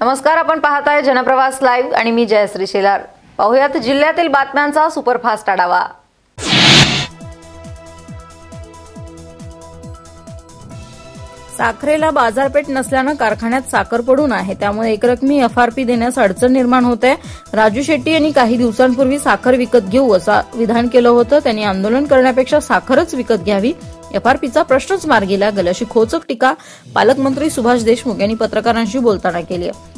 नमस्कार आपण पाहताय जनप्रवास लाईव्ह आणि मी जयश्री शेलार. पाहुयात जिल्ह्यातील बातम्यांचा सुपरफास्ट आढावा. साखरेला बाजारपेठ नसल्यानं कारखान्यात साखर पडून आहे. त्यामुळे एकरकमी एफआरपी देण्यास अडचण निर्माण होत. आहे राजू शेट्टी यांनी काही दिवसांपूर्वी साखर विकत घेऊ असं विधान केलं होतं. त्यांनी आंदोलन करण्यापेक्षा साखरच विकत घ्यावी. एफआरपीचा प्रश्नच मार्गी लागेल अशी खोचक टीका पालकमंत्री सुभाष देशमुख यांनी पत्रकारांशी बोलताना केली आहे.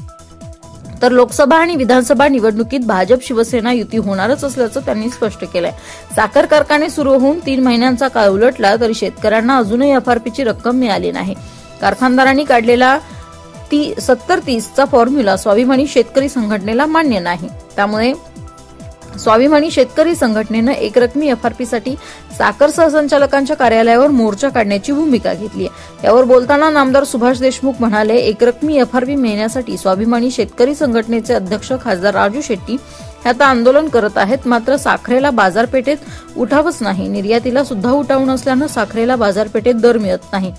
तर लोकसभा आणि विधानसभा निवडणुकीत भाजप शिवसेना युती होणारच असल्याचं त्यांनी स्पष्ट केलंय. साखर कारखाने सुरू होऊन तीन महिन्यांचा काळ उलटला तरी शेतकऱ्यांना अजूनही एफआरपीची रक्कम मिळाली नाही. कारखानदारांनी काढलेला ती सत्तर तीसचा फॉर्म्युला स्वाभिमानी शेतकरी संघटनेला मान्य नाही. त्यामुळे स्वाभिमानी शेतकरी संघटनेनं एकरकमी एफआरपीसाठी साखर सहसंचालकांच्या कार्यालयावर मोर्चा काढण्याची भूमिका घेतली आहे. यावर बोलताना नामदार सुभाष देशमुख म्हणाले एकरकमी एफआरपी मिळण्यासाठी स्वाभिमानी शेतकरी संघटनेचे अध्यक्ष खासदार राजू शेट्टी आता आंदोलन करत आहेत. मात्र साखरेला बाजारपेठेत उठावच नाही. निर्यातीला सुद्धा उठाव नसल्यानं साखरेला बाजारपेठेत दर मिळत नाही.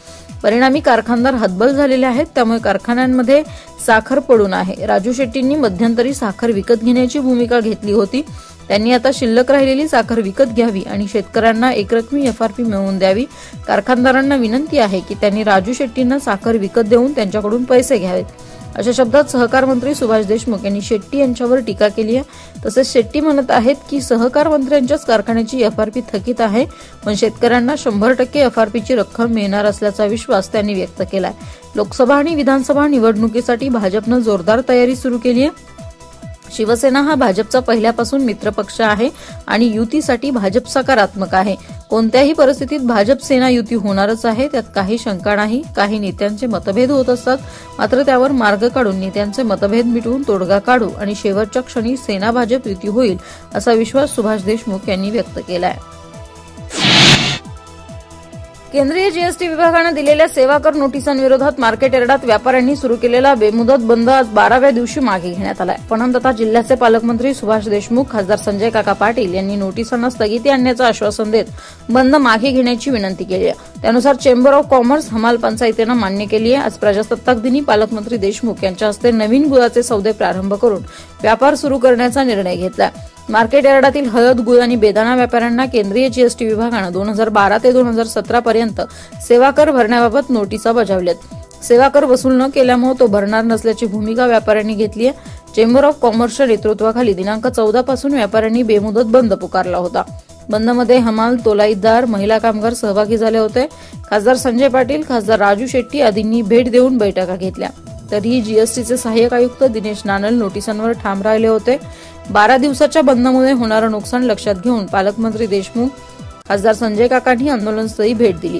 परिणामी कारखानदार हतबल झालेले आहेत. त्यामुळे कारखान्यांमध्ये साखर पडून आहे. राजू शेट्टींनी मध्यंतरी साखर विकत घेण्याची भूमिका घेतली होती. त्यांनी आता शिल्लक राहिलेली साखर विकत घ्यावी आणि शेतकऱ्यांना एकरकमी एफआरपी मिळवून द्यावी. कारखानदारांना विनंती आहे की त्यांनी राजू शेट्टींना साखर विकत देऊन त्यांच्याकडून पैसे घ्यावेत. अशा शब्दात सहकार मंत्री सुभाष देशमुख यांनी शेट्टी यांच्यावर टीका केली आहे. तसेच शेट्टी म्हणत आहेत की सहकार मंत्र्यांच्याच कारखान्याची एफआरपी थकीत आहे पण शेतकऱ्यांना शंभर टक्के एफआरपीची रक्कम मिळणार असल्याचा विश्वास त्यांनी व्यक्त केलाय. लोकसभा आणि विधानसभा निवडणुकीसाठी भाजपनं जोरदार तयारी सुरू केली आहे. शिवसेना हा भाजपचा पहिल्यापासून मित्रपक्ष आहे आणि युतीसाठी भाजप सकारात्मक आहे. कोणत्याही परिस्थितीत भाजप सेना युती होणारच आहे त्यात काही शंका नाही काही नेत्यांचे मतभेद होत असतात. मात्र त्यावर मार्ग काढून नेत्यांचे मतभेद मिटवून तोडगा काढू आणि शेवटच्या क्षणी सेना भाजप युती होईल असा विश्वास सुभाष देशमुख यांनी व्यक्त केला आहे केंद्रीय जीएसटी विभागानं दिलेल्या सेवा कर नोटिसांविरोधात मार्केट यार्डात व्यापाऱ्यांनी सुरू केलेला बेमुदत बंद आज बाराव्या दिवशी मागे घेण्यात आलाय. पणन तथा जिल्ह्याचे पालकमंत्री सुभाष देशमुख खासदार संजय काका पाटील यांनी नोटिसांना स्थगिती आणण्याचं आश्वासन देत बंद मागे घेण्याची विनंती केली आहे. त्यानुसार चेंबर ऑफ कॉमर्स हमाल पंचायतीनं मान्य केली आहे. आज प्रजासत्ताक दिनी पालकमंत्री देशमुख यांच्या हस्ते नवीन गुळाचे सौदे प्रारंभ करून व्यापार सुरू करण्याचा निर्णय घेतला मार्केट यार्डातील हळद गुळ आणि बेदाणा व्यापाऱ्यांना केंद्रीय जीएसटी विभागानं दोन हजार बारा ते दोन हजार सतरा पर्यंत सेवा कर भरण्याबाबत नोटिसा बजावल्यात. सेवा कर वसूल न केल्यामुळे तो भरणार नसल्याची भूमिका व्यापाऱ्यांनी घेतली आहे चेंबर ऑफ कॉमर्सच्या नेतृत्वाखाली दिनांक चौदा पासून व्यापाऱ्यांनी बेमुदत बंद पुकारला होता. बंदमध्ये हमाल तोलाईदार महिला कामगार सहभागी झाले होते. खासदार संजय पाटील खासदार राजू शेट्टी आदींनी भेट देऊन बैठका घेतल्या. तरीही जीएसटीचे सहाय्यक आयुक्त दिनेश नानल नोटिसांवर ठाम राहिले होते. बारा दिवसाच्या बंदमुळे होणारं नुकसान लक्षात घेऊन पालकमंत्री देशमुख खासदार संजय काकांनी आंदोलनस्थळी भेट दिली.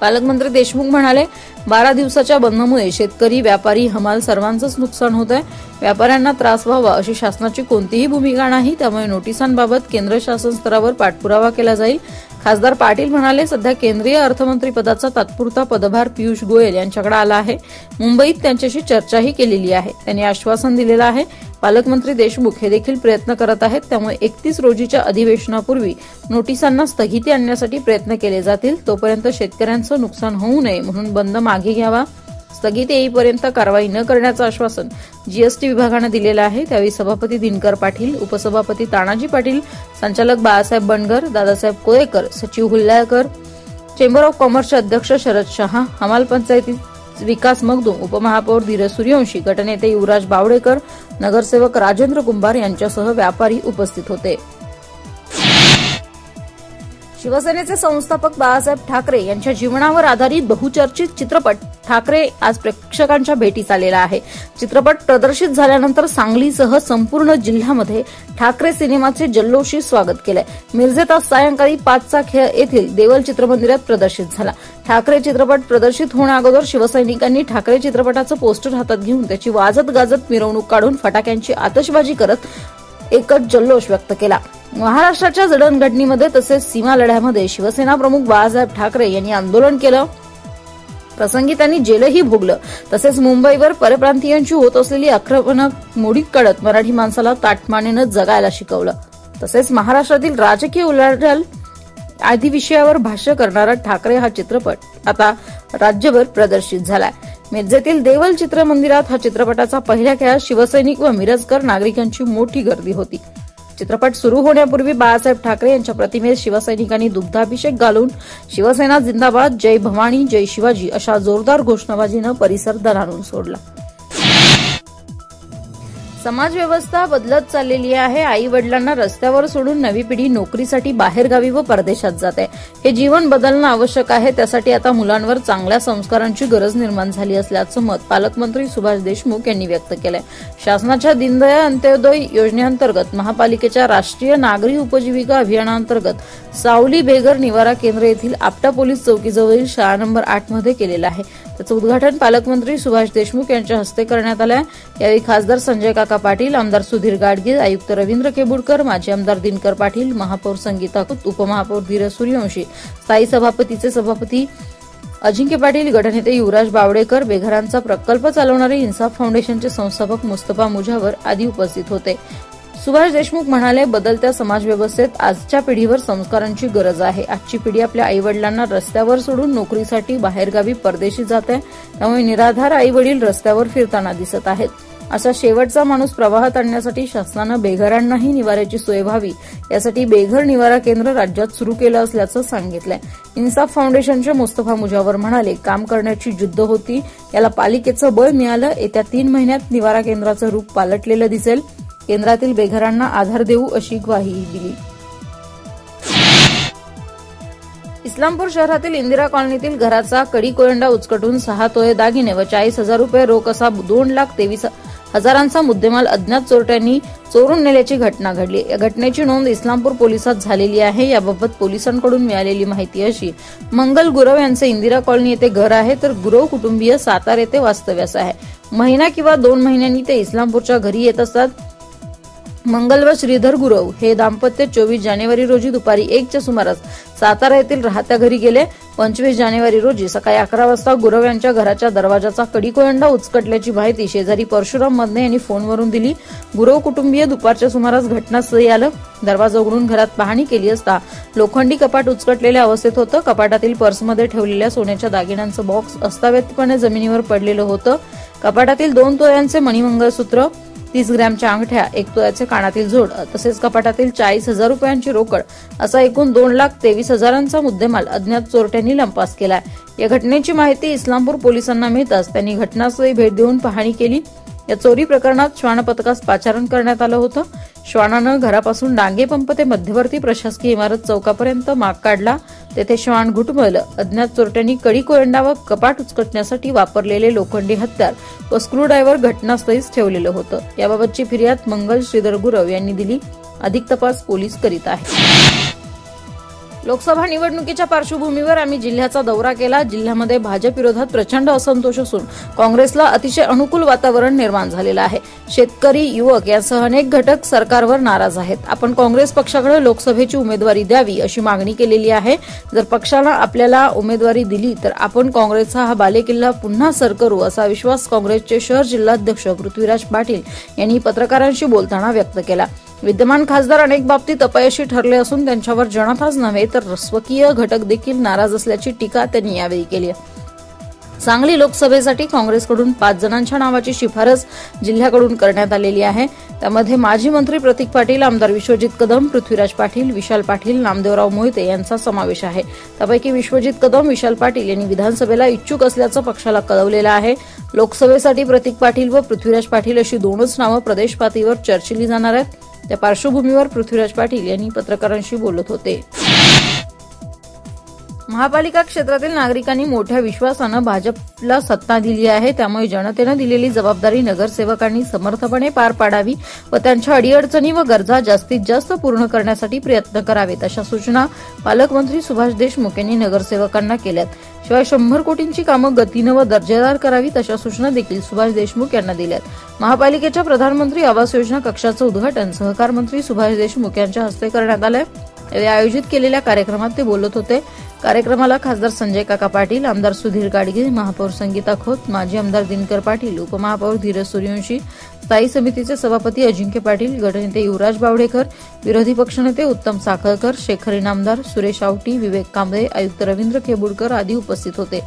पालकमंत्री देशमुख म्हणाले बारा दिवसाच्या बंदमुळे शेतकरी व्यापारी हमाल सर्वांचंच नुकसान होत आहे. व्यापाऱ्यांना त्रास व्हावा अशी शासनाची कोणतीही भूमिका नाही त्यामुळे नोटिसांबाबत केंद्र शासन स्तरावर पाठपुरावा केला जाईल. खासदार पाटील म्हणाले सध्या केंद्रीय अर्थमंत्री पदाचा तात्पुरता पदभार पियुष गोयल यांच्याकडे आला आहे. मुंबईत त्यांच्याशी चर्चाही केलेली आहे. त्यांनी आश्वासन दिलेलं आहे पालकमंत्री देशमुख हे देखील प्रयत्न करत आहेत त्यामुळे एकतीस रोजीच्या अधिवेशनापूर्वी नोटिसांना स्थगिती आणण्यासाठी प्रयत्न केले जातील तोपर्यंत शेतकऱ्यांचं नुकसान होऊ नये म्हणून बंद मागे घ्यावा. स्थगित येईपर्यंत कारवाई न करण्याचं आश्वासन जीएसटी विभागानं दिलेलं आहे. त्यावेळी सभापती दिनकर पाटील उपसभापती तानाजी पाटील संचालक बाळासाहेब बनगर दादासाहेब कोळेकर सचिव हुल्लाळकर चेंबर ऑफ कॉमर्सचे अध्यक्ष शरद शहा हमाल पंचायती विकास मगदूम उपमहापौर धीरज सूर्यवंशी गटनेते युवराज बावडेकर नगरसेवक राजेंद्र कुंभार यांच्यासह व्यापारी उपस्थित होते. शिवसेनेचे संस्थापक बाळासाहेब ठाकरे यांच्या जीवनावर आधारित बहुचर्चित चित्रपट ठाकरे आज प्रेक्षकांच्या भेटीस आलेला आहे. चित्रपट प्रदर्शित झाल्यानंतर सांगलीसह संपूर्ण जिल्ह्यामध्ये ठाकरे सिनेमाचे जल्लोषी स्वागत केलंय. मिरजेत आज सायंकाळी पाचचा खेळ येथील देवल चित्रमंदिरात प्रदर्शित झाला. ठाकरे चित्रपट प्रदर्शित होण्याअगोदर शिवसैनिकांनी ठाकरे चित्रपटाचं पोस्टर हातात घेऊन त्याची वाजत गाजत मिरवणूक काढून फटाक्यांची आतषबाजी करत एकच जल्लोष व्यक्त केला. महाराष्ट्राच्या जडणघडणीमध्ये तसेच सीमा लढ्यामध्ये शिवसेना प्रमुख बाळासाहेब ठाकरे यांनी आंदोलन केलं. प्रसंगी त्यांनी जेलही भोगलं. तसेच मुंबईवर परप्रांतीयांची होत असलेली आक्रमणक मोडी कळत मराठी माणसाला ताटमानेनं जगायला शिकवलं. तसेच महाराष्ट्रातील राजकीय उलाढाल आदी विषयावर भाष्य करणारा ठाकरे हा चित्रपट आता राज्यभर प्रदर्शित झालाय. मिरजेतील देवल चित्र मंदिरात हा चित्रपटाचा पहिल्या खेळात शिवसैनिक व मिरजकर नागरिकांची मोठी गर्दी होती. चित्रपट सुरू होण्यापूर्वी बाळासाहेब ठाकरे यांच्या प्रतिमेस शिवसैनिकांनी दुग्धाभिषेक घालून शिवसेना जिंदाबाद जय भवानी जय शिवाजी अशा जोरदार घोषणाबाजीनं परिसर दणाणून सोडला. समाज व्यवस्था बदलत चाललेली आहे. आई वडिलांना रस्त्यावर सोडून नवी पिढी नोकरीसाठी बाहेरगावी व परदेशात जाते. हे जीवन बदलणं आवश्यक आहे. त्यासाठी आता मुलांवर चांगल्या संस्कारांची गरज निर्माण झाली असल्याचं मत पालकमंत्री सुभाष देशमुख यांनी व्यक्त केलंय. शासनाच्या दीनदयाळ अंत्योदय योजनेअंतर्गत महापालिकेच्या राष्ट्रीय नागरी उपजीविका अभियानांतर्गत सावली बेगर निवारा केंद्र येथील आपटा पोलीस चौकीजवळील शाळा नंबर आठमध्ये केलेलं आहे. त्याचं उद्घाटन पालकमंत्री सुभाष देशमुख यांच्या हस्ते करण्यात आलं यावेळी खासदार संजय काका पाटील आमदार सुधीर गाडगीळ आयुक्त रवींद्र केबुडकर माजी आमदार दिनकर पाटील महापौर संगीता कुत उपमहापौर धीरज सूर्यवंशी स्थायी सभापतीचे सभापती अजिंक्य पाटील गटनेते युवराज बावडेकर बेघरांचा प्रकल्प चालवणारे इन्साफ फाउंडेशनचे संस्थापक मुस्तफा मुजावर आदी उपस्थित होते. सुभाष देशमुख म्हणाले बदलत्या समाजव्यवस्थेत आजच्या पिढीवर संस्कारांची गरज आहे. आजची पिढी आपल्या आईवडिलांना रस्त्यावर सोडून नोकरीसाठी बाहेरगावी परदेशी जात. आहे त्यामुळे निराधार आईवडील रस्त्यावर फिरताना दिसत आहेत. असा शेवटचा माणूस प्रवाहात आणण्यासाठी शासनानं बेघरांनाही निवाऱ्याची सोय व्हावी. यासाठी बेघर निवारा केंद्र राज्यात सुरू केलं असल्याचं सांगितलंय. इन्साफ फाउंडेशनचे मुस्तफा मुजावर म्हणाले काम करण्याची जिद्द होती. याला पालिकेचं बळ मिळालं. येत्या तीन महिन्यात निवारा केंद्राचं रूप पालटलेलं दिसेल. केंद्रातील बेघरांना आधार देऊ अशी ग्वाही दिली. इस्लामपूर शहरातील इंदिरा कॉलनीतील घराचा कडी कोयंडा उचकटून सहा तोळे दागिने व चाळीस हजार रुपये रोख असा दोन लाख तेवीस हजारांचा मुद्देमाल अज्ञात चोरट्यांनी चोरून नेल्याची घटना घडली. या घटनेची नोंद इस्लामपूर पोलिसात झालेली आहे. याबाबत पोलिसांकडून मिळालेली माहिती अशी मंगल गुरव यांचे इंदिरा कॉलनी येथे घर आहे तर गुरव कुटुंबीय सातार येथे वास्तव्यास आहे. महिना किंवा दोन महिन्यांनी ते इस्लामपूरच्या घरी येत असतात. मंगल व श्रीधर गुरव हे दाम्पत्य चोवीस जानेवारी रोजी दुपारी एकच्या सुमारास सातारा येथील राहत्या घरी गेले. पंचवीस जानेवारी रोजी सकाळी अकरा वाजता गुरव यांच्या घराच्या दरवाजाचा कडीकोयंडा उचकटल्याची माहिती शेजारी परशुराम मधने यांनी फोनवरून दिली. गुरव कुटुंबीय दुपारच्या सुमारास घटनास्थळी आलं. दरवाजा उघडून घरात पाहणी केली असता लोखंडी कपाट उचकटलेल्या अवस्थेत होतं. कपाटातील पर्समध्ये ठेवलेल्या सोन्याच्या दागिन्यांचं बॉक्स अस्ताव्यतपणे जमिनीवर पडलेलं होतं. कपाटातील दोन तोळ्यांचे मणिमंगळसूत्र तीस ग्रॅमच्या अंगठ्या एक तोळ्याचे कानातील जोड तसेच कपाटातील चाळीस हजार रुपयांची रोकड असा एकूण दोन लाख तेवीस हजारांचा मुद्देमाल अज्ञात चोरट्यांनी लंपास केलाय. या घटनेची माहिती इस्लामपूर पोलिसांना मिळताच त्यांनी घटनास्थळी भेट देऊन पाहणी केली. या चोरी प्रकरणात श्वान पथकास पाचारण करण्यात आलं होतं. श्वानानं घरापासून डांगे पंप ते मध्यवर्ती प्रशासकीय इमारत चौकापर्यंत माग काढला. तेथे श्वान घुटमळलं अज्ञात चोरट्यांनी कडी कोयंडा व कपाट उचकटण्यासाठी वापरलेले लोखंडी हत्यार व स्क्रूड्रायव्हर घटनास्थळीच ठेवलेलं होतं. याबाबतची फिर्याद मंगल श्रीधर गुरव यांनी दिली. अधिक तपास पोलीस करीत आहेत. लोकसभा निवडणुकीच्या पार्श्वभूमीवर आम्ही जिल्ह्याचा दौरा केला. जिल्ह्यामध्ये भाजप विरोधात प्रचंड असंतोष असून काँग्रेसला अतिशय अनुकूल वातावरण निर्माण झालेलं आहे. शेतकरी युवक यासह अनेक घटक सरकारवर नाराज आहेत. आपण काँग्रेस पक्षाकडे लोकसभेची उमेदवारी द्यावी अशी मागणी केलेली आहे. जर पक्षानं आपल्याला उमेदवारी दिली तर आपण काँग्रेसचा हा बालेकिल्ला पुन्हा सर करू असा विश्वास काँग्रेसचे शहर जिल्हाध्यक्ष पृथ्वीराज पाटील यांनी पत्रकारांशी बोलताना व्यक्त केला. विद्यमान खासदार अनेक बाबतीत अपयशी ठरले असून त्यांच्यावर जनताच नव्हे तर स्वकीय घटक देखील नाराज असल्याची टीका त्यांनी यावेळी केली सांगली लोकसभेसाठी काँग्रेसकडून पाच जणांच्या नावाची शिफारस जिल्ह्याकडून करण्यात आलेली आहे. त्यामध्ये माजी मंत्री प्रतीक पाटील आमदार विश्वजित कदम पृथ्वीराज पाटील विशाल पाटील नामदेवराव मोहिते यांचा समावेश आहे. त्यापैकी विश्वजित कदम विशाल पाटील यांनी विधानसभेला इच्छुक असल्याचं पक्षाला कळवलेलं आहे. लोकसभेसाठी प्रतीक पाटील व पृथ्वीराज पाटील अशी दोनच नावं प्रदेश पातळीवर चर्चिली जाणार आहेत. त्या पार्श्वभूमीवर पृथ्वीराज पाटील यांनी पत्रकारांशी बोलत होते. महापालिका क्षेत्रातील नागरिकांनी मोठ्या विश्वासानं भाजपला सत्ता दिली आहे. त्यामुळे जनतेनं दिलेली जबाबदारी नगरसेवकांनी समर्थपणे पार पाडावी व त्यांच्या अडीअडचणी व गरजा जास्तीत जास्त पूर्ण करण्यासाठी प्रयत्न करावेत अशा सूचना पालकमंत्री सुभाष देशमुख यांनी नगरसेवकांना केल्यात. शिवाय शंभर कोटींची कामं गतीनं व दर्जेदार करावीत अशा सूचना देखील सुभाष देशमुख यांना दिल्यात. महापालिकेच्या प्रधानमंत्री आवास योजना कक्षाचं उद्घाटन सहकार मंत्री सुभाष देशमुख यांच्या हस्ते करण्यात आलं आयोजित केलेल्या कार्यक्रमात ते बोलत होते. कार्यक्रमाला खासदार संजय काका पाटील आमदार सुधीर गाडगे महापौर संगीता खोत माजी आमदार दिनकर पाटील उपमहापौर धीरज सूर्यवंशी स्थायी समितीचे सभापती अजिंक्य पाटील गटनेते युवराज बावडेकर विरोधी पक्षनेते उत्तम साखळकर शेखर इनामदार सुरेश आवटी विवेक कांबळे आयुक्त रवींद्र केबुडकर आदी उपस्थित होते.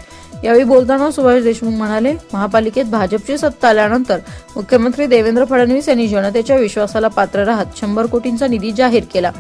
यावेळी बोलताना सुभाष देशमुख म्हणाले महापालिकेत भाजपची सत्ता आल्यानंतर मुख्यमंत्री देवेंद्र फडणवीस यांनी जनतेच्या विश्वासाला पात्र राहत शंभर कोटींचा निधी जाहीर केला.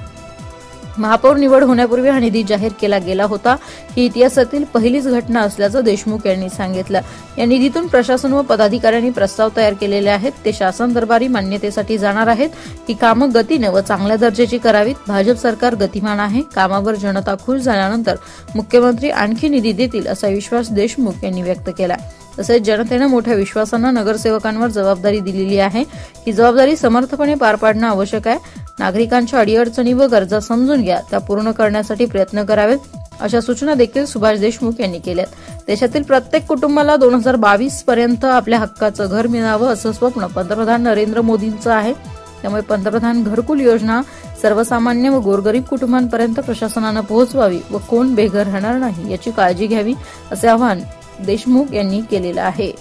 महापौर निवड होण्यापूर्वी हा निधी जाहीर केला गेला होता. ही इतिहासातील पहिलीच घटना असल्याचं देशमुख यांनी सांगितलं. या निधीतून प्रशासन व पदाधिकाऱ्यांनी प्रस्ताव तयार केलेले आहेत. ते शासन दरबारी मान्यतेसाठी जाणार आहेत. ही कामं गतीनं व चांगल्या दर्जाची करावीत. भाजप सरकार गतिमान आहे. कामावर जनता खुश झाल्यानंतर मुख्यमंत्री आणखी निधी देतील असा विश्वास देशमुख यांनी व्यक्त केला. तसेच जनतेनं मोठ्या विश्वासानं नगरसेवकांवर जबाबदारी दिलेली आहे. ही जबाबदारी समर्थपणे पार पाडणं आवश्यक आहे. नागरिकांच्या अडीअडचणी व गरजा समजून घ्या त्या पूर्ण करण्यासाठी प्रयत्न करावेत अशा सूचना देखील सुभाष देशमुख यांनी केल्यात. देशातील प्रत्येक कुटुंबाला दोन हजार बावीस पर्यंत आपल्या हक्काचं घर मिळावं असं स्वप्न पंतप्रधान नरेंद्र मोदींचं आहे. त्यामुळे पंतप्रधान घरकुल योजना सर्वसामान्य व गोरगरीब कुटुंबांपर्यंत प्रशासनानं पोहोचवावी व कोण बेघर राहणार नाही याची काळजी घ्यावी असे आवाहन देशमुख यांनी केलेलं आहे.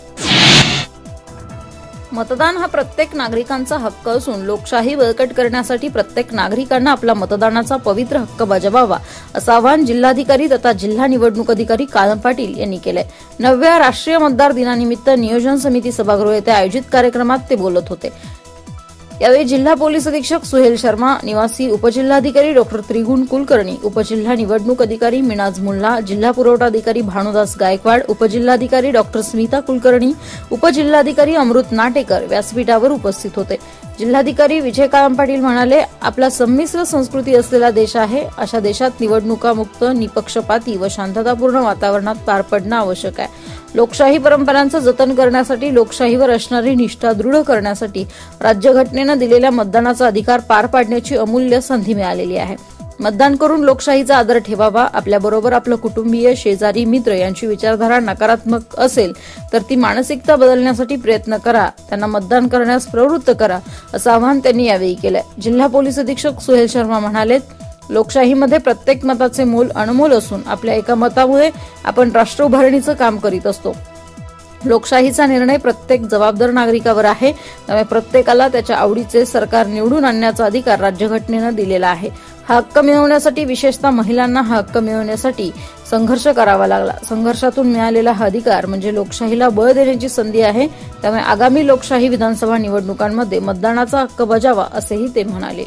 मतदान हा प्रत्येक नागरिकांचा हक्क असून लोकशाही बळकट करण्यासाठी प्रत्येक नागरिकांना आपला मतदानाचा पवित्र हक्क बजावावा असं आवाहन जिल्हाधिकारी तथा जिल्हा निवडणूक अधिकारी कालम पाटील यांनी केलंय. नवव्या राष्ट्रीय मतदार दिनानिमित्त नियोजन समिती सभागृह येथे आयोजित कार्यक्रमात ते बोलत होते. यावेळी जिल्हा पोलीस अधीक्षक सुहेल शर्मा निवासी उपजिल्हाधिकारी डॉक्टर त्रिगुण कुलकर्णी उपजिल्हा निवडणूक अधिकारी मिनाज मुल्ला जिल्हा पुरवठा अधिकारी भानुदास गायकवाड उपजिल्हाधिकारी डॉक्टर स्मिता कुलकर्णी उपजिल्हाधिकारी अमृत नाटेकर व्यासपीठावर उपस्थित होते. जिल्हाधिकारी विजय पाटील म्हणाले आपला संमिश्र संस्कृती असलेला देश आहे. अशा देशात निवडणुका मुक्त निपक्षपाती व शांततापूर्ण वातावरणात पार पडणं आवश्यक आहे. लोकशाही परंपरांचं जतन करण्यासाठी लोकशाहीवर असणारी निष्ठा दृढ करण्यासाठी राज्यघटनेनं दिलेल्या मतदानाचा अधिकार पार पाडण्याची अमूल्य संधी मिळालेली आहे. मतदान करून लोकशाहीचा आदर ठेवावा आपल्याबरोबर आपलं कुटुंबीय शेजारी मित्र यांची विचारधारा नकारात्मक असेल तर ती मानसिकता बदलण्यासाठी प्रयत्न करा. त्यांना मतदान करण्यास प्रवृत्त करा असं आवाहन त्यांनी यावेळी केलं जिल्हा पोलीस अधीक्षक सुहेल शर्मा म्हणाले लोकशाहीमध्ये प्रत्येक मताचे मोल अनमोल असून आपल्या एका मतामुळे आपण राष्ट्र उभारणीचं काम करीत असतो. लोकशाहीचा निर्णय प्रत्येक जबाबदार नागरिकावर आहे त्यामुळे प्रत्येकाला त्याच्या आवडीचे सरकार निवडून आणण्याचा अधिकार राज्यघटनेनं दिलेला आहे. हा हक्क मिळवण्यासाठी विशेषतः महिलांना हा हक्क मिळवण्यासाठी संघर्ष करावा लागला. संघर्षातून मिळालेला हा अधिकार म्हणजे लोकशाहीला बळ देण्याची संधी आहे त्यामुळे आगामी लोकशाही विधानसभा निवडणुकांमध्ये मतदानाचा हक्क बजावा असेही ते म्हणाले.